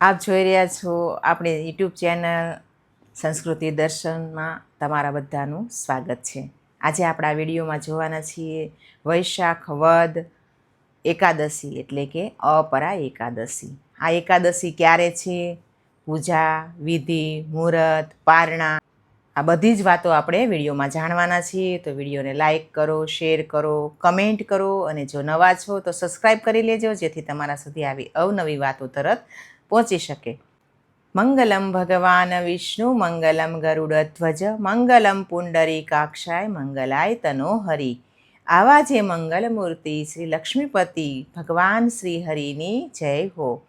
આપ જોઈ રહ્યા છો આપણે યુટ્યુબ ચેનલ સંસ્કૃતિ દર્શનમાં તમારા બધાનું સ્વાગત છે. આજે આપણા વિડીયોમાં જોવાના છીએ વૈશાખ, વદ, એકાદશી એટલે કે અપરા એકાદશી. આ એકાદશી ક્યારે છે? પૂજા, વિધિ, મુહૂર્ત, પારણા, આ બધી જ વાતો આપણે વિડીયોમાં જાણવાના છીએ. તો વિડીયોને લાઇક કરો, શેર કરો, કમેન્ટ કરો અને જો નવા છો તો સબસ્ક્રાઈબ કરી લેજો, જેથી તમારા સુધી આવી અવનવી વાતો તરત પહોંચી શકે. મંગલમ ભગવાન વિષ્ણુ, મંગલમ ગરુડધ્વજ મંગલમ પુંડરીકાક્ષાય મંગલાય તનો હરિ. આવા જે મંગલ મૂર્તિ શ્રી લક્ષ્મીપતિ ભગવાન શ્રી હરિની જય હો.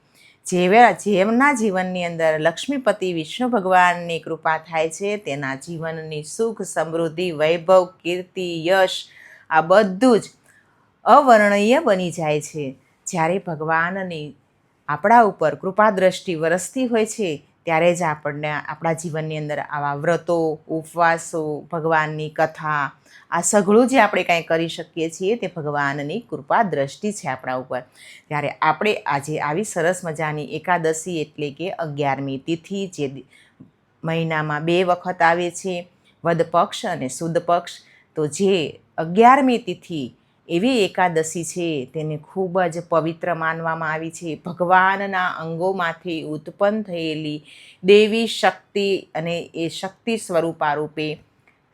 જેવા જેમના જીવનની અંદર લક્ષ્મીપતિ વિષ્ણુ ભગવાનની કૃપા થાય છે, તેના જીવનની સુખ, સમૃદ્ધિ, વૈભવ, કીર્તિ, યશ, આ બધું જ અવર્ણનીય બની જાય છે. જ્યારે ભગવાનની આપણા ઉપર કૃપા દ્રષ્ટિ વરસતી હોય છે, ત્યારે જ આપણને આપણા જીવનની અંદર આવા વ્રતો, ઉપવાસો, ભગવાનની કથા, આ સઘળું જે આપણે કાંઈ કરી શકીએ છીએ તે ભગવાનની કૃપા દ્રષ્ટિ છે આપણા ઉપર. ત્યારે આપણે આજે આવી સરસ મજાની એકાદશી એટલે કે અગિયારમી તિથિ જે મહિનામાં બે વખત આવે છે, વદ પક્ષ અને સુદ પક્ષ, તો જે અગિયારમી તિથિ એવી એકાદશી છે, તેને ખૂબ જ પવિત્ર માનવામાં આવી છે. ભગવાનના અંગોમાંથી ઉત્પન્ન થયેલી દેવી શક્તિ અને એ શક્તિ સ્વરૂપા રૂપે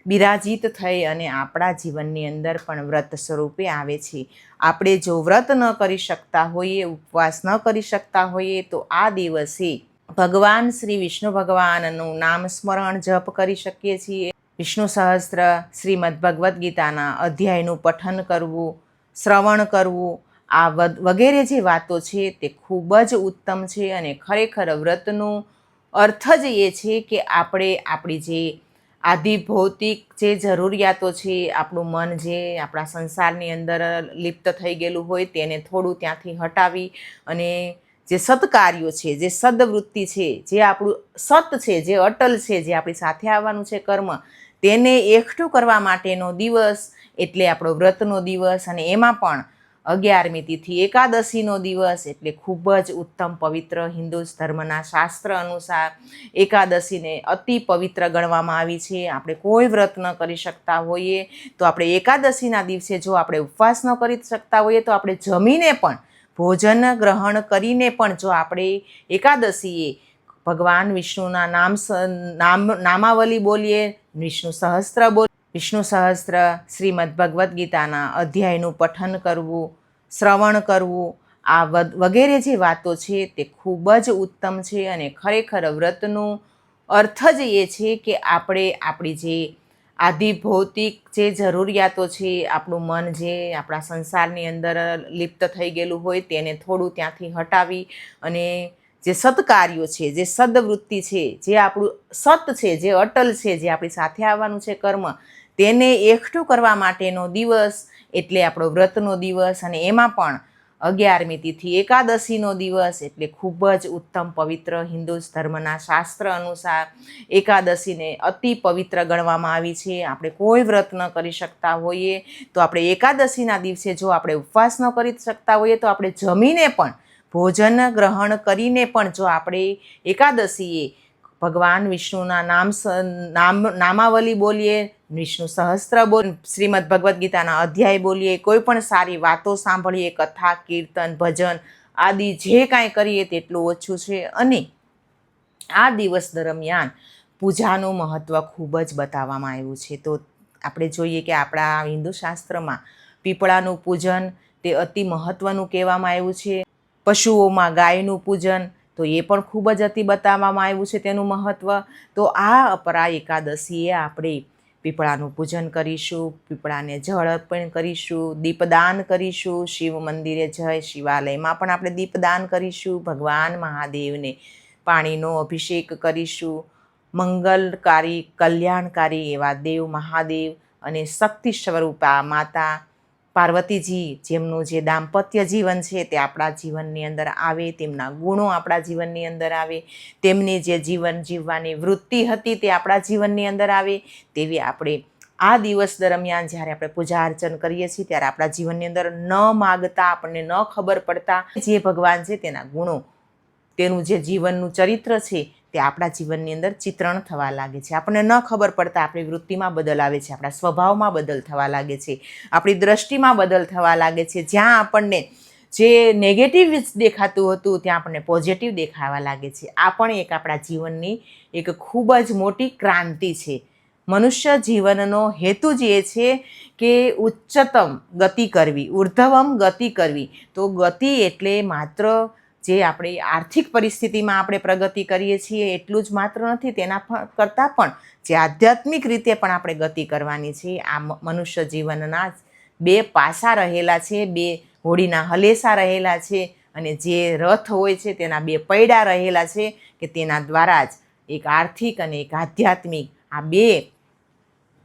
બિરાજિત થઈ અને આપણા જીવનની અંદર પણ વ્રત સ્વરૂપે આવે છે. આપણે જો વ્રત ન કરી શકતા હોઈએ, ઉપવાસ ન કરી શકતા હોઈએ, તો આ દિવસે ભગવાન શ્રી વિષ્ણુ ભગવાનનું નામ સ્મરણ જપ કરી શકીએ છીએ. વિષ્ણુ સહસ્ત્ર, શ્રીમદ ભગવદ્ ગીતાના અધ્યાયનું પઠન કરવું, શ્રવણ કરવું, આ વગેરે જે વાતો છે તે ખૂબ જ ઉત્તમ છે અને ખરેખર વ્રતનું અર્થ જ એ છે કે આપણે આપણી જે આદિ ભૌતિક જે જરૂરિયાતો છે, આપણું મન જે આપણા સંસારની અંદર લિપ્ત થઈ ગયેલું હોય તેને થોડું ત્યાંથી હટાવી અને જે સત્કાર્યો છે, જે સદવૃત્તિ છે, જે આપણું સત છે, જે અટલ છે, જે આપણી સાથે આવવાનું છે કર્મ તેને એકઠું કરવા માટેનો દિવસ એટલે આપણો વ્રતનો દિવસ અને એમાં પણ અગિયારમી તિથિ એકાદશીનો દિવસ એટલે ખૂબ જ ઉત્તમ પવિત્ર હિન્દુ ધર્મના શાસ્ત્ર અનુસાર એકાદશીને અતિ પવિત્ર ગણવામાં આવી છે. આપણે કોઈ વ્રત ન કરી શકતા હોઈએ તો આપણે એકાદશીના દિવસે જો આપણે ઉપવાસ ન કરી શકતા હોઈએ તો આપણે જમીને પણ ભોજન ગ્રહણ કરીને પણ જો આપણે એકાદશીએ ભગવાન વિષ્ણુના નામ નામ, નામાવલી બોલીએ વિષ્ણુ સહસ્ત્ર બોલ, વિષ્ણુ સહસ્ત્ર શ્રીમદ ભગવદ્ ગીતાના અધ્યાયનું પઠન કરવું, શ્રવણ કરવું, આ વગેરે જે વાતો છે તે ખૂબ જ ઉત્તમ છે અને ખરેખર વ્રતનું અર્થ જ એ છે કે આપણે આપણી જે આદિ ભૌતિક જે જરૂરિયાતો છે, આપણું મન જે આપણા સંસારની અંદર લિપ્ત થઈ ગયેલું હોય તેને થોડું ત્યાંથી હટાવી અને જે સત્કાર્યો છે, જે સદવૃત્તિ છે, જે આપણું સત છે, જે અટલ છે, જે આપણી સાથે આવવાનું છે કર્મ, તેને એકઠું કરવા માટેનો દિવસ એટલે આપણો વ્રતનો દિવસ અને એમાં પણ અગિયારમી તિથિ, એકાદશીનો દિવસ એટલે ખૂબ જ ઉત્તમ પવિત્ર હિન્દુ ધર્મના શાસ્ત્ર અનુસાર એકાદશીને અતિ પવિત્ર ગણવામાં આવી છે. આપણે કોઈ વ્રત ન કરી શકતા હોઈએ તો આપણે એકાદશીના દિવસે જો આપણે ઉપવાસ ન કરી શકતા હોઈએ તો આપણે જમીને પણ ભોજન ગ્રહણ કરીને પણ જો આપણે એકાદશીએ ભગવાન વિષ્ણુના નામ નામ, નામાવલી બોલીએ, વિષ્ણુ સહસ્ત્ર બોલ શ્રીમદ ભગવદ્ ગીતાના અધ્યાય બોલીએ, કોઈ પણ સારી વાતો સાંભળીએ, કથા, કીર્તન, ભજન આદિ જે કાંઈ કરીએ તેટલું ઓછું છે. અને આ દિવસ દરમિયાન પૂજાનું મહત્ત્વ ખૂબ જ બતાવવામાં આવ્યું છે. તો આપણે જોઈએ કે આપણા હિન્દુ શાસ્ત્રમાં પીપળાનું પૂજન તે અતિ મહત્ત્વનું કહેવામાં આવ્યું છે. પશુઓમાં ગાયનું પૂજન, તો એ પણ ખૂબ જ અતિ બતાવવામાં આવ્યું છે તેનું મહત્ત્વ તો આ અપરા એકાદશીએ આપણે પીપળાનું પૂજન કરીશું, પીપળાને જળ અર્પણ કરીશું, દીપદાન કરીશું, શિવ મંદિરે જય, શિવાલયમાં પણ આપણે દીપદાન કરીશું, ભગવાન મહાદેવને પાણીનો અભિષેક કરીશું. મંગલકારી, કલ્યાણકારી એવા દેવ મહાદેવ અને શક્તિ સ્વરૂપા માતા પાર્વતીજી જેમનું જે દાંપત્ય જીવન છે તે આપણા જીવનની અંદર આવે, તેમના ગુણો આપણા જીવનની અંદર આવે, તેમની જે જીવન જીવવાની વૃત્તિ હતી તે આપણા જીવનની અંદર આવે, તેવી આપણે આ દિવસ દરમિયાન જ્યારે આપણે પૂજા અર્ચન કરીએ છીએ ત્યારે આપણા જીવનની અંદર ન માગતા, આપણને ન ખબર પડતા, જે ભગવાન છે તેના ગુણો, તેનું જે જીવનનું ચરિત્ર છે તે આપણા જીવનની અંદર ચિત્રણ થવા લાગે છે. આપણને ન ખબર પડતા આપણી વૃત્તિમાં બદલ આવે છે, આપણા સ્વભાવમાં બદલ થવા લાગે છે, આપણી દ્રષ્ટિમાં બદલ થવા લાગે છે. જ્યાં આપણને જે નેગેટિવ દેખાતું હતું, ત્યાં આપણને પોઝિટિવ દેખાવા લાગે છે. આ પણ એક આપણા જીવનની એક ખૂબ જ મોટી ક્રાંતિ છે. મનુષ્ય જીવનનો હેતુ જ એ છે કે ઉચ્ચતમ ગતિ કરવી, ઉર્ધવમ ગતિ કરવી. તો ગતિ એટલે માત્ર જે આપણે આર્થિક પરિસ્થિતિમાં આપણે પ્રગતિ કરીએ છીએ એટલું જ માત્ર નથી, તેના કરતાં પણ જે આધ્યાત્મિક રીતે પણ આપણે ગતિ કરવાની છે, આ મનુષ્ય જીવનના બે પાસા રહેલા છે, બે હોડીના હલેસા રહેલા છે અને જે રથ હોય છે તેના બે પૈડા રહેલા છે કે તેના દ્વારા જ એક આર્થિક અને એક આધ્યાત્મિક આ બે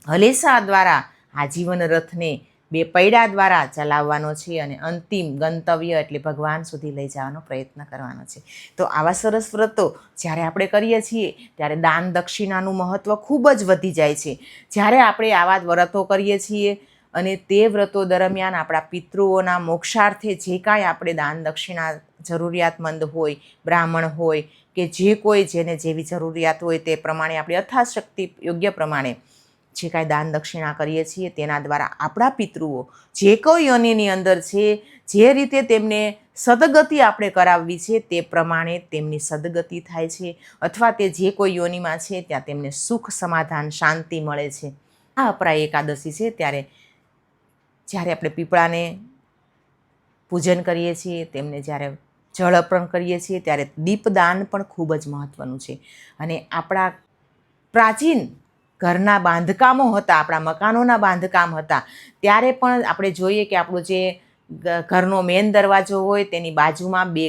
હલેસા દ્વારા આ જીવન રથને બે પૈડા દ્વારા ચલાવવાનો છે અને અંતિમ ગંતવ્ય એટલે ભગવાન સુધી લઈ જવાનો પ્રયત્ન કરવાનો છે. તો આવા સરસ વ્રતો જ્યારે આપણે કરીએ છીએ, ત્યારે દાન દક્ષિણાનું મહત્ત્વ ખૂબ જ વધી જાય છે. જ્યારે આપણે આવા વ્રતો કરીએ છીએ અને તે વ્રતો દરમિયાન આપણા પિતૃઓના મોક્ષાર્થે જે કાંઈ આપણે દાન દક્ષિણા જરૂરિયાતમંદ હોય, બ્રાહ્મણ હોય કે જે કોઈ જેને જેવી જરૂરિયાત હોય તે પ્રમાણે આપણી યથાશક્તિ યોગ્ય પ્રમાણે જે કાંઈ દાન દક્ષિણા કરીએ છીએ તેના દ્વારા આપણા પિતૃઓ જે કોઈ યોનિની અંદર છે, જે રીતે તેમને સદગતિ આપણે કરાવવી છે તે પ્રમાણે તેમની સદગતિ થાય છે અથવા તે જે કોઈ યોનિમાં છે ત્યાં તેમને સુખ, સમાધાન, શાંતિ મળે છે. આ અપરા એકાદશી છે ત્યારે જ્યારે આપણે પીપળાને પૂજન કરીએ છીએ, તેમને જ્યારે જળ અર્પણ કરીએ છીએ ત્યારે દીપદાન પણ ખૂબ જ મહત્ત્વનું છે. અને આપણા પ્રાચીન ઘરના બાંધકામો હતા, આપણા મકાનોના બાંધકામ હતા. ત્યારે પણ આપણે જોઈએ કે આપણું જે ઘરનો મેન દરવાજો હોય તેની બાજુમાં બે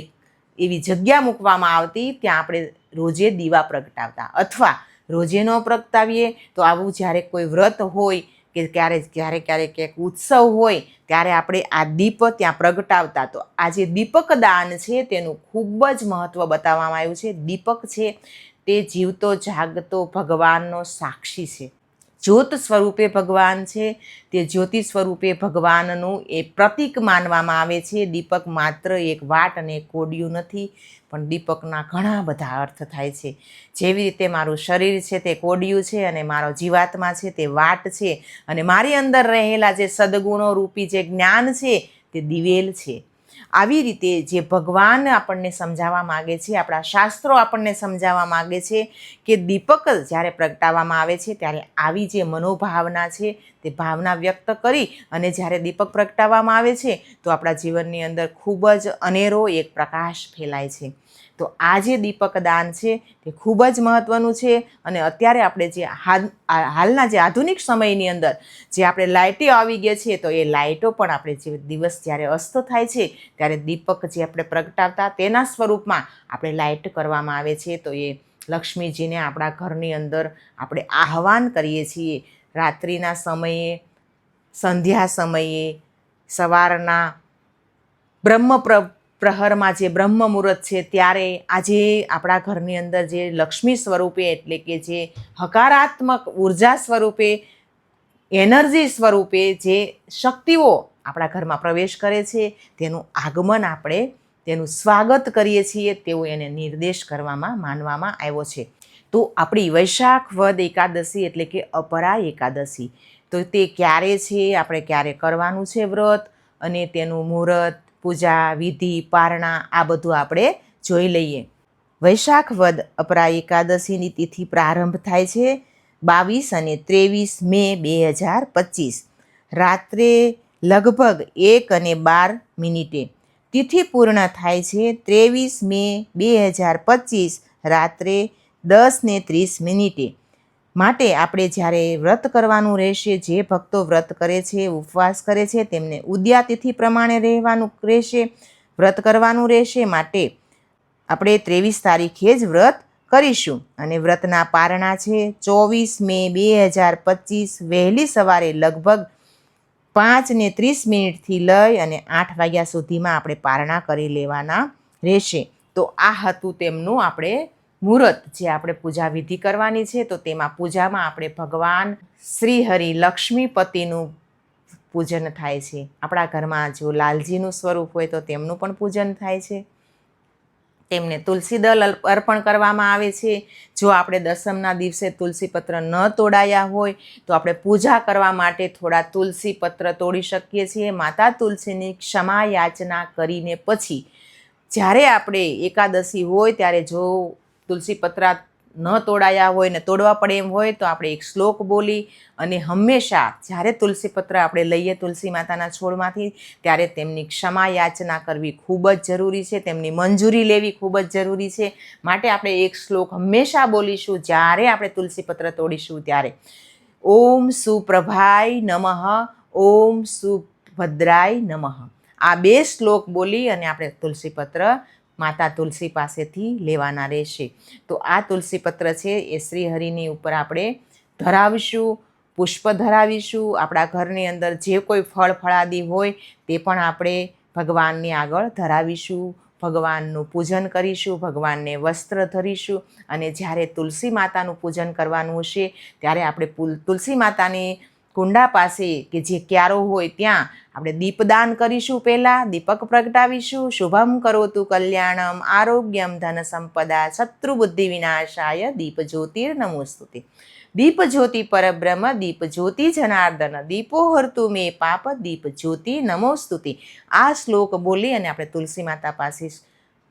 એવી જગ્યા મૂકવામાં આવતી, ત્યાં આપણે રોજે દીવા પ્રગટાવતા. અથવા રોજે ન પ્રગટાવીએ, તો આવું જ્યારે કોઈ વ્રત હોય કે ક્યારે ક્યારે ક્યારેક ક્યાંક ઉત્સવ હોય, ત્યારે આપણે આ દીપ ત્યાં પ્રગટાવતા. તો આ જે દીપક દાન છે તેનું ખૂબ જ મહત્ત્વ બતાવવામાં આવ્યું છે. દીપક છે તે જીવતો, જાગતો ભગવાનનો સાક્ષી છે. જ્યોત સ્વરૂપે ભગવાન છે. તે જ્યોતિ સ્વરૂપે ભગવાનનું એ પ્રતીક માનવામાં આવે છે. દીપક માત્ર એક વાટ અને કોડિયું નથી, પણ દીપકના ઘણા બધા અર્થ થાય છે. જેવી રીતે મારું શરીર છે તે કોડિયું છે અને મારો જીવાત્મા છે તે વાટ છે અને મારી અંદર રહેલા જે સદગુણો રૂપી જે જ્ઞાન છે તે દિવેલ છે. આવી રીતે જે ભગવાન આપણને સમજાવવા માગે છે, આપણા શાસ્ત્રો આપણને સમજાવવા માગે છે કે દીપક જ્યારે પ્રગટાવવામાં આવે છે ત્યારે આવી જે મનોભાવના છે તે ભાવના વ્યક્ત કરી અને જ્યારે દીપક પ્રગટાવવામાં આવે છે તો આપણા જીવનની અંદર ખૂબ જ અનેરો એક પ્રકાશ ફેલાય છે. તો આ જે દીપક દાન છે, તે ખૂબ જ મહત્ત્વનું છે અને અત્યારે આપણે જે હાલના જે આધુનિક સમયની અંદર જે આપણે લાઇટો આવી ગયા છે, તો એ લાઇટો પણ આપણે જે દિવસ જ્યારે અસ્ત થાય છે, ત્યારે દીપક જે આપણે પ્રગટાવતા તેના સ્વરૂપમાં આપણે લાઇટ કરવામાં આવે છે. તો એ લક્ષ્મીજીને આપણા ઘરની અંદર આપણે આહવાન કરીએ છીએ. રાત્રિના સમયે, સંધ્યા સમયે, સવારના બ્રહ્મ પ્રહરમાં જે બ્રહ્મ મુહૂર્ત છે, ત્યારે આજે આપણા ઘરની અંદર જે લક્ષ્મી સ્વરૂપે એટલે કે જે હકારાત્મક ઊર્જા સ્વરૂપે, એનર્જી સ્વરૂપે જે શક્તિઓ આપણા ઘરમાં પ્રવેશ કરે છે, તેનું આગમન આપણે તેનું સ્વાગત કરીએ છીએ તેવો એને નિર્દેશ કરવામાં, માનવામાં આવ્યો છે. તો આપણી વૈશાખ વદ એકાદશી એટલે કે અપરા એકાદશી, તો તે ક્યારે છે, આપણે ક્યારે કરવાનું છે વ્રત અને તેનું મુહૂર્ત? પૂજા, વિધિ, પારણા આ બધું આપણે જોઈ લઈએ. વૈશાખ વદ અપરા એકાદશીની તિથિ પ્રારંભ થાય છે બાવીસ અને ત્રેવીસ મે બે હજાર પચીસ. રાત્રે લગભગ એક અને બાર મિનિટે. તિથિ પૂર્ણ થાય છે ત્રેવીસ મે બે હજાર પચીસ રાત્રે દસ ને ત્રીસ મિનિટે. માટે આપણે જ્યારે વ્રત કરવાનું રહેશે, જે ભક્તો વ્રત કરે છે, ઉપવાસ કરે છે, તેમને ઉદ્યાતિથિ પ્રમાણે રહેવાનું રહેશે, વ્રત કરવાનું રહેશે. માટે આપણે ત્રેવીસ તારીખે જ વ્રત કરીશું. અને વ્રતના પારણા છે, ચોવીસ મે બે હજાર પચીસ, વહેલી સવારે લગભગ પાંચ ને ત્રીસ મિનિટથી લઈ અને આઠ વાગ્યા સુધીમાં આપણે પારણા કરી લેવાના રહેશે. તો આ હતું તેમનું આપણે મુહૂર્ત જે આપણે પૂજા વિધિ કરવાની છે, તો તેમાં પૂજામાં આપણે ભગવાન શ્રી હરિ લક્ષ્મીપતિનું પૂજન થાય છે. આપણા ઘરમાં જો લાલજીનું સ્વરૂપ હોય તો તેમનું પણ પૂજન થાય છે. તેમને તુલસી દલ અર્પણ કરવામાં આવે છે. જો આપણે દસમના દિવસે તુલસી પત્ર ન તોડાયા હોય, તો આપણે પૂજા કરવા માટે થોડા તુલસી પત્ર તોડી શકીએ છીએ. માતા તુલસીની ક્ષમા યાચના કરીને પછી જ્યારે આપણે એકાદશી હોય, ત્યારે જો તુલસી પત્ર ન તોડાયા હોય ને તોડવા પડે એમ હોય તો આપણે એક શ્લોક બોલી અને હંમેશા જ્યારે તુલસી પત્ર આપણે લઈએ તુલસી માતાના છોડમાંથી, ત્યારે તેમની ક્ષમા યાચના કરવી ખૂબ જ જરૂરી છે, તેમની મંજૂરી લેવી ખૂબ જ જરૂરી છે. માટે આપણે એક શ્લોક હંમેશા બોલીશું, જ્યારે આપણે તુલસી પત્ર તોડીશું ત્યારે. ઓમ સુપ્રભાય નમઃ, ઓમ સુભદ્રાય નમઃ. આ બે શ્લોક બોલી અને આપણે તુલસી પત્ર માતા તુલસી પાસેથી લેવાના રહેશે. તો આ તુલસી પત્ર છે એ શ્રીહરિની ઉપર આપણે ધરાવીશું, પુષ્પ ધરાવીશું. આપણા ઘરની અંદર જે કોઈ ફળ ફળાદી હોય તે પણ આપણે ભગવાનની આગળ ધરાવીશું. ભગવાનનું પૂજન કરીશું, ભગવાનને વસ્ત્ર ધરીશું અને જ્યારે તુલસી માતાનું પૂજન કરવાનું હશે, ત્યારે આપણે તુલસી માતાની કુંડા પાસે કે જે ક્યારો હોય ત્યાં આપણે દીપદાન કરીશું પહેલાં, દીપક પ્રગટાવીશું, શુભમ કરોતુ કલ્યાણમ, આરોગ્યમ ધન સંપદા શત્રુ બુદ્ધિ વિનાશાય, દીપ જ્યોતિર નમોસ્તુતિ. દીપ જ્યોતિ પરબ્રહ્મ, દીપ જ્યોતિ જનાર્દન, દીપો હરતુ મે પાપ, દીપ જ્યોતિ નમોસ્તુતિ. આ શ્લોક બોલી અને આપણે તુલસી માતા પાસે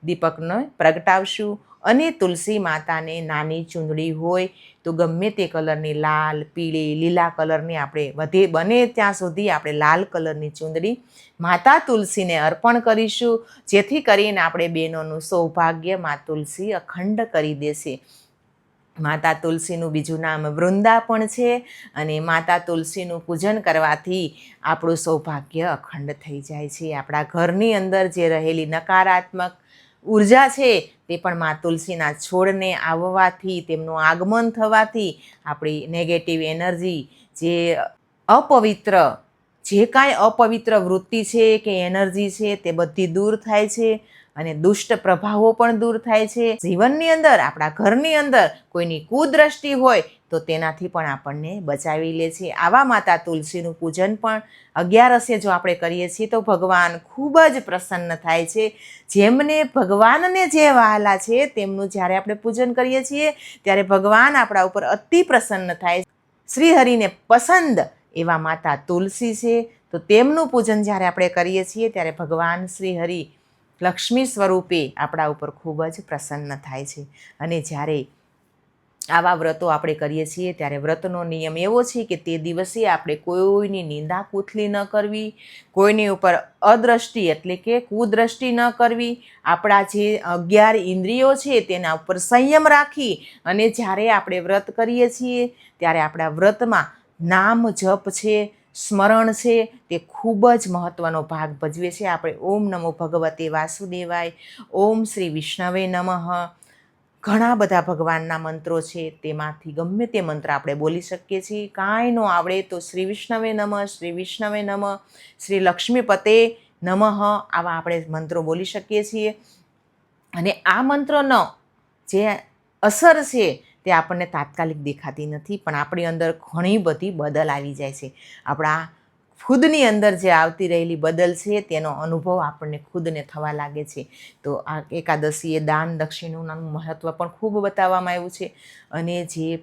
દીપકને પ્રગટાવશું અને તુલસી માતાને નાની ચૂંદડી હોય તો ગમે તે કલરની લાલ, પીળી, લીલા કલરની આપણે વધે, બને ત્યાં સુધી આપણે લાલ કલરની ચૂંદડી માતા તુલસીને અર્પણ કરીશું. જેથી કરીને આપણે બહેનોનું સૌભાગ્ય મા તુલસી અખંડ કરી દેશે. માતા તુલસીનું બીજું નામ વૃંદા પણ છે અને માતા તુલસીનું પૂજન કરવાથી આપણું સૌભાગ્ય અખંડ થઈ જાય છે. આપણા ઘરની અંદર જે રહેલી નકારાત્મક ઊર્જા છે તે પણ મા તુલસીના છોડને આવવાથી, તેમનું આગમન થવાથી આપણી નેગેટિવ એનર્જી જે અપવિત્ર, જે કાંઈ અપવિત્ર વૃત્તિ છે કે એનર્જી છે તે બધી દૂર થાય છે. અને દુષ્ટ પ્રભાવો પણ દૂર થાય છે. જીવનની અંદર, આપણા ઘરની અંદર કોઈની કુદ્રષ્ટિ હોય તો તેનાથી પણ આપણને બચાવી લે છે. આવા માતા તુલસીનું પૂજન પણ અગિયારસે જો આપણે કરીએ છીએ તો ભગવાન ખૂબ જ પ્રસન્ન થાય છે. જેમને ભગવાનને જે વહાલા છે તેમનું જ્યારે આપણે પૂજન કરીએ છીએ ત્યારે ભગવાન આપણા ઉપર અતિ પ્રસન્ન થાય શ્રીહરિને પસંદ એવા માતા તુલસી છે તો તેમનું પૂજન જ્યારે આપણે કરીએ છીએ ત્યારે ભગવાન શ્રીહરિ લક્ષ્મી સ્વરૂપે આપણા ઉપર ખૂબ જ પ્રસન્ન થાય છે. અને જ્યારે આવા વ્રતો આપણે કરીએ છીએ, ત્યારે વ્રતનો નિયમ એવો છે કે તે દિવસે આપણે કોઈની નિંદા કૂથલી ન કરવી, કોઈની ઉપર અદ્રષ્ટિ એટલે કે કુદ્રષ્ટિ ન કરવી. આપણા જે અગિયાર ઇન્દ્રિયો છે તેના ઉપર સંયમ રાખી અને જ્યારે આપણે વ્રત કરીએ છીએ, ત્યારે આપણા વ્રતમાં નામ જપ છે સ્મરણ છે, તે ખૂબ જ મહત્ત્વનો ભાગ ભજવે છે. આપણે ઓમ નમો ભગવતે વાસુદેવાય, ઓમ શ્રી વિષ્ણવે નમઃ. ઘણા બધા ભગવાનના મંત્રો છે, તેમાંથી ગમે તે મંત્ર આપણે બોલી શકીએ છીએ. કાંઈ ન આવડે તો શ્રી વિષ્ણવે નમઃ, શ્રી વિષ્ણવે નમઃ, શ્રી લક્ષ્મીપતે નમઃ આવા આપણે મંત્રો બોલી શકીએ છીએ. અને આ મંત્રનો જે અસર છે તે આપણને તાત્કાલિક દેખાતી નથી, પણ આપણી અંદર ઘણી બધી બદલ આવી જાય છે. આપણા ખુદની અંદર જે આવતી રહેલી બદલ છે, તેનો અનુભવ આપણને ખુદને થવા લાગે છે. તો આ એકાદશીએ દાન, દક્ષિણાનું મહત્ત્વ પણ ખૂબ બતાવવામાં આવ્યું છે. અને જે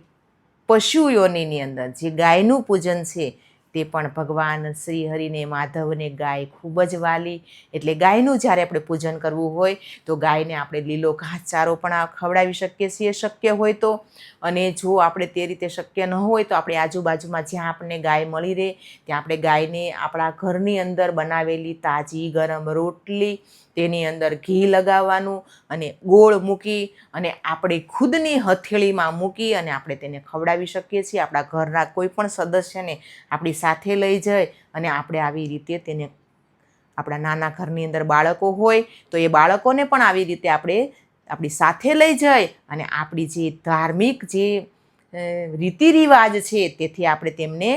પશુઓની અંદર, જે ગાયનું પૂજન છે તે પણ ભગવાન શ્રી હરિને, માધવને ગાય ખૂબ જ વાલી. એટલે ગાયનું જ્યારે આપણે પૂજન કરવું હોય, તો ગાયને આપણે લીલો ઘાસચારો પણ ખવડાવી શકીએ છીએ, શક્ય હોય તો. અને જો આપણે તે રીતે શક્ય ન હોય, તો આપણે આજુબાજુમાં જ્યાં આપણને ગાય મળી રહે, ત્યાં આપણે ગાયને આપણા ઘરની અંદર બનાવેલી તાજી ગરમ રોટલી તેની અંદર ઘી લગાવવાનું અને ગોળ મૂકી અને આપણે ખુદની હથેળીમાં મૂકી અને આપણે તેને ખવડાવી શકીએ છીએ. આપણા ઘરના કોઈ પણ સદસ્યને આપણી સાથે લઈ જઈ અને આપણે આવી રીતે તેને આપણા નાના ઘરની અંદર બાળકો હોય તો એ બાળકોને પણ આવી રીતે આપણે આપણી સાથે લઈ જઈ અને આપણી જે ધાર્મિક જે રીતિ રિવાજ છે તેથી આપણે તેમને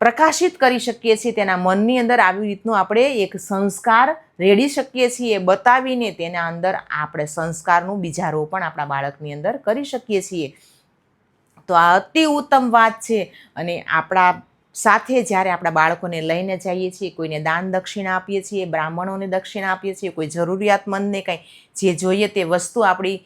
પ્રકાશિત કરી શકીએ છીએ. તેના મનની અંદર આવી રીતનું આપણે એક સંસ્કાર રેડી શકીએ છીએ બતાવીને તેના અંદર આપણે સંસ્કારનું બીજા રોપણ આપણા બાળકની અંદર કરી શકીએ છીએ. તો આ અતિ ઉત્તમ વાત છે અને આપણા સાથે જ્યારે આપણા બાળકોને લઈને જઈએ છીએ, કોઈને દાન દક્ષિણા આપીએ છીએ, બ્રાહ્મણોને દક્ષિણા આપીએ છીએ, કોઈ જરૂરિયાતમંદને કંઈ જે જોઈએ તે વસ્તુ આપણી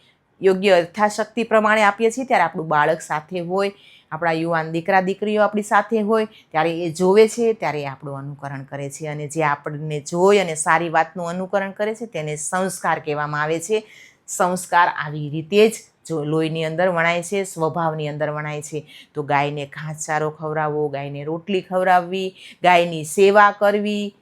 યોગ્ય યથાશક્તિ પ્રમાણે આપીએ છીએ, ત્યારે આપણું બાળક સાથે હોય આપણા યુવાન દીકરા દીકરીઓ આપણી સાથે હોય, ત્યારે એ જોવે છે, ત્યારે એ આપણું અનુકરણ કરે છે. અને જે આપણને જોઈ અને સારી વાતનું અનુકરણ કરે છે, તેને સંસ્કાર કહેવામાં આવે છે. સંસ્કાર આવી રીતે જ જો લોહીની અંદર વણાય છે, સ્વભાવની અંદર વણાય છે. તો ગાયને ઘાસચારો ખવડાવવો, ગાયને રોટલી ખવડાવવી, ગાયની સેવા કરવી,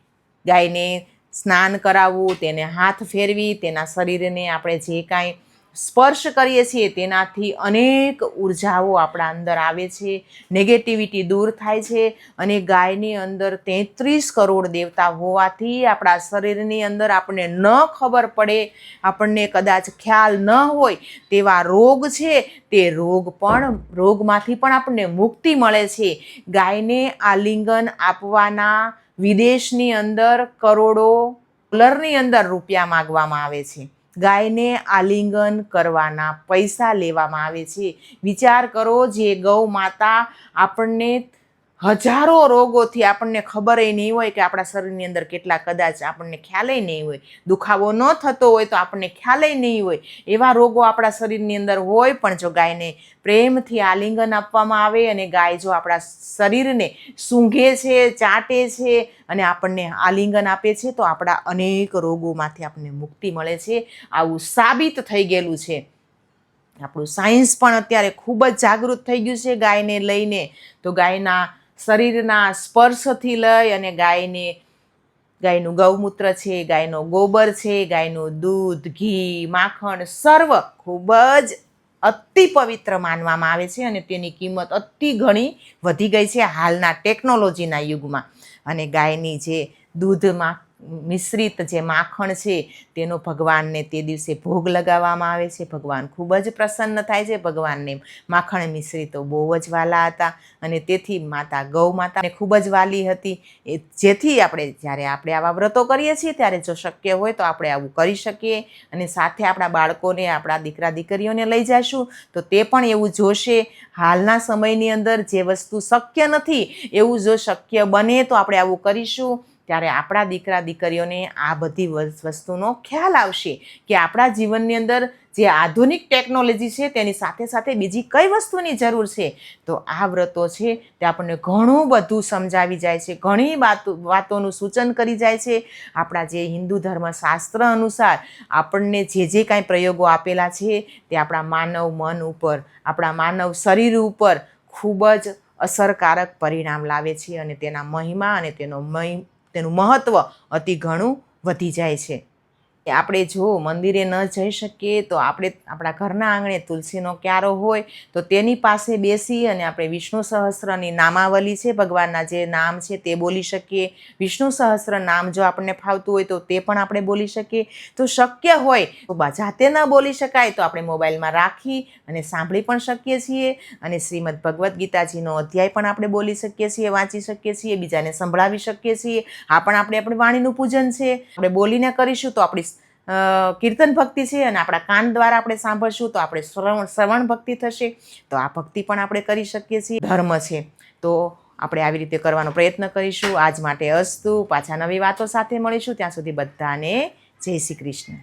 ગાયને સ્નાન કરાવવું, તેને હાથ ફેરવી, તેના શરીરને આપણે જે કાંઈ સ્પર્શ કરીએ છીએ, તેનાથી અનેક ઉર્જાઓ આપણા અંદર આવે છે નેગેટિવિટી દૂર થાય છે અને ગાયની અંદર તેત્રીસ કરોડ દેવતા હોવાથી આપણા શરીરની અંદર આપણને ન ખબર પડે, આપણને કદાચ ખ્યાલ ન હોય તેવા રોગ છે, તે રોગ પણ, રોગમાંથી પણ આપણને મુક્તિ મળે છે. ગાયને આલિંગન આપવાના વિદેશની અંદર કરોડો ડોલરની અંદર રૂપિયા માગવામાં આવે છે. ગાયને આલિંગન કરવાના પૈસા લેવામાં આવે છે. વિચાર કરો જે ગૌ માતા આપણને હજારો રોગોથી આપણને ખબર નહીં હોય કે આપણા શરીરની અંદર કેટલા કદાચ આપણને ખ્યાલય નહીં હોય. દુખાવો ન થતો હોય તો આપણને ખ્યાલય નહીં હોય. એવા રોગો આપણા શરીરની અંદર હોય પણ જો ગાયને પ્રેમથી આલિંગન આપવામાં આવે અને ગાય જો આપણા શરીરને સૂંઘે છે, ચાટે છે અને આપણને આલિંગન આપે છે તો આપણા અનેક રોગોમાંથી આપણને મુક્તિ મળે છે. આવું સાબિત થઈ ગયેલું છે. આપણું સાયન્સ પણ અત્યારે ખૂબ જ જાગૃત થઈ ગયું છે ગાયને લઈને. તો ગાયના શરીરના સ્પર્શથી લઈ અને ગાયને, ગાયનું ગૌમૂત્ર છે, ગાયનો ગોબર છે, ગાયનું દૂધ, ઘી, માખણ સર્વ ખૂબ જ અતિ પવિત્ર માનવામાં આવે છે અને તેની કિંમત અતિ ઘણી વધી ગઈ છે હાલના ટેકનોલોજીના યુગમાં. અને ગાયની જે દૂધમાં મિશ્રિત જે માખણ છે, તેનો ભગવાનને તે દિવસે ભોગ લગાવવામાં આવે છે. ભગવાન ખૂબ જ પ્રસન્ન થાય છે. ભગવાનને માખણ મિશ્રિતો બહુ જ વાલા હતા અને તેથી માતા ગૌ માતાને ખૂબ જ વાલી હતી. એ જેથી આપણે જ્યારે આપણે આવા વ્રતો કરીએ છીએ, ત્યારે જો શક્ય હોય તો આપણે આવું કરી શકીએ અને સાથે આપણા બાળકોને, આપણા દીકરા દીકરીઓને લઈ જઈશું તો તે પણ એવું જોશે. હાલના સમયની અંદર જે વસ્તુ શક્ય નથી, એવું જો શક્ય બને તો આપણે આવું કરીશું. ત્યારે આપણા દીકરા, દીકરીઓને આ બધી વસ- વસ્તુનો ખ્યાલ આવશે કે આપણા જીવનની અંદર જે આધુનિક ટેકનોલોજી છે તેની સાથે સાથે બીજી કઈ વસ્તુની જરૂર છે? તો આ વ્રતો છે તે આપણને ઘણું બધું સમજાવી જાય છે, ઘણી વાતો વાતોનું સૂચન કરી જાય છે. આપણા જે હિન્દુ ધર્મશાસ્ત્ર અનુસાર આપણને જે જે કાંઈ પ્રયોગો આપેલા છે તે આપણા માનવ મન ઉપર, આપણા માનવ શરીર ઉપર ખૂબ જ અસરકારક પરિણામ લાવે છે અને તેના મહિમા અને તેનો મહિ તેનું મહત્ત્વ અતિ ઘણું વધી જાય છે. આપણે જો મંદિરે ન જઈ શકીએ, તો આપણે આપણા ઘરના આંગણે તુલસીનો ક્યારો હોય, તો તેની પાસે બેસી અને આપણે વિષ્ણુ સહસ્ત્રની નામાવલી છે, ભગવાનના જે નામ છે તે બોલી શકીએ. વિષ્ણુ સહસ્ત્ર નામ જો આપણને ફાવતું હોય તો તે પણ આપણે બોલી શકીએ. તો શક્ય હોય તો જાતે ન બોલી શકાય તો આપણે મોબાઈલમાં રાખી અને સાંભળી પણ શકીએ છીએ અને શ્રીમદ ભગવદ્ ગીતાજીનો અધ્યાય પણ આપણે બોલી શકીએ છીએ, વાંચી શકીએ છીએ, બીજાને સંભળાવી શકીએ છીએ. આ પણ આપણે આપણી વાણીનું પૂજન છે. આપણે બોલીને કરીશું તો આપણી કીર્તન ભક્તિ છે અને આપણા કાન દ્વારા આપણે સાંભળશું, તો આપણે શ્રવણ શ્રવણ ભક્તિ થશે, તો આ ભક્તિ પણ આપણે કરી શકીએ છીએ. ધર્મ છે, તો આપણે આવી રીતે કરવાનો પ્રયત્ન કરીશું. આજ માટે અસ્તુ. પાછા નવી વાતો સાથે મળીશું. ત્યાં સુધી બધાને જય શ્રી કૃષ્ણ.